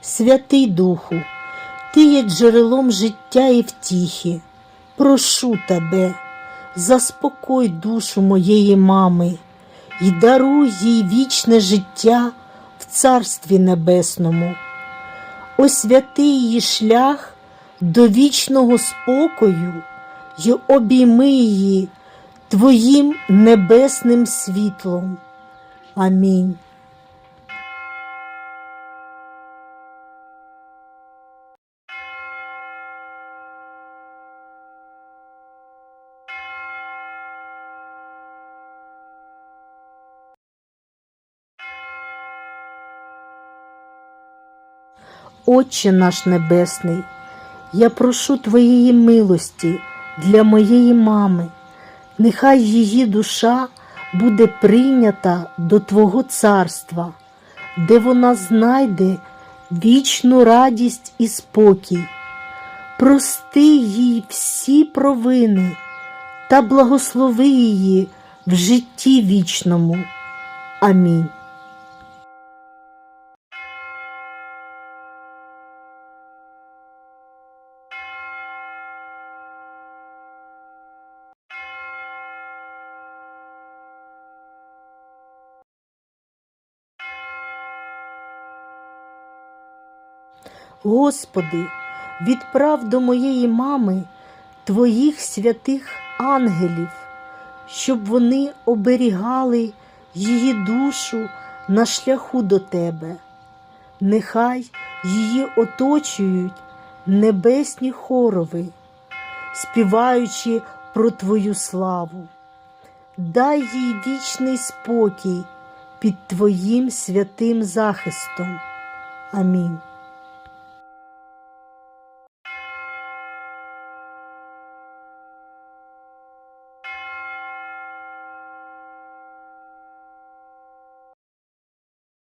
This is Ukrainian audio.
Святий Духу, Ти є джерелом життя і втіхи. Прошу тебе, заспокой душу моєї мами і даруй їй вічне життя в Царстві Небесному. Освяти її шлях до вічного спокою й обійми її Твоїм небесним світлом. Амінь. Отче наш Небесний, я прошу Твоєї милості для моєї мами. Нехай її душа буде прийнята до Твого царства, де вона знайде вічну радість і спокій. Прости їй всі провини та благослови її в житті вічному. Амінь. Господи, відправ до моєї мами Твоїх святих ангелів, щоб вони оберігали її душу на шляху до Тебе. Нехай її оточують небесні хорови, співаючи про Твою славу. Дай їй вічний спокій під Твоїм святим захистом. Амінь.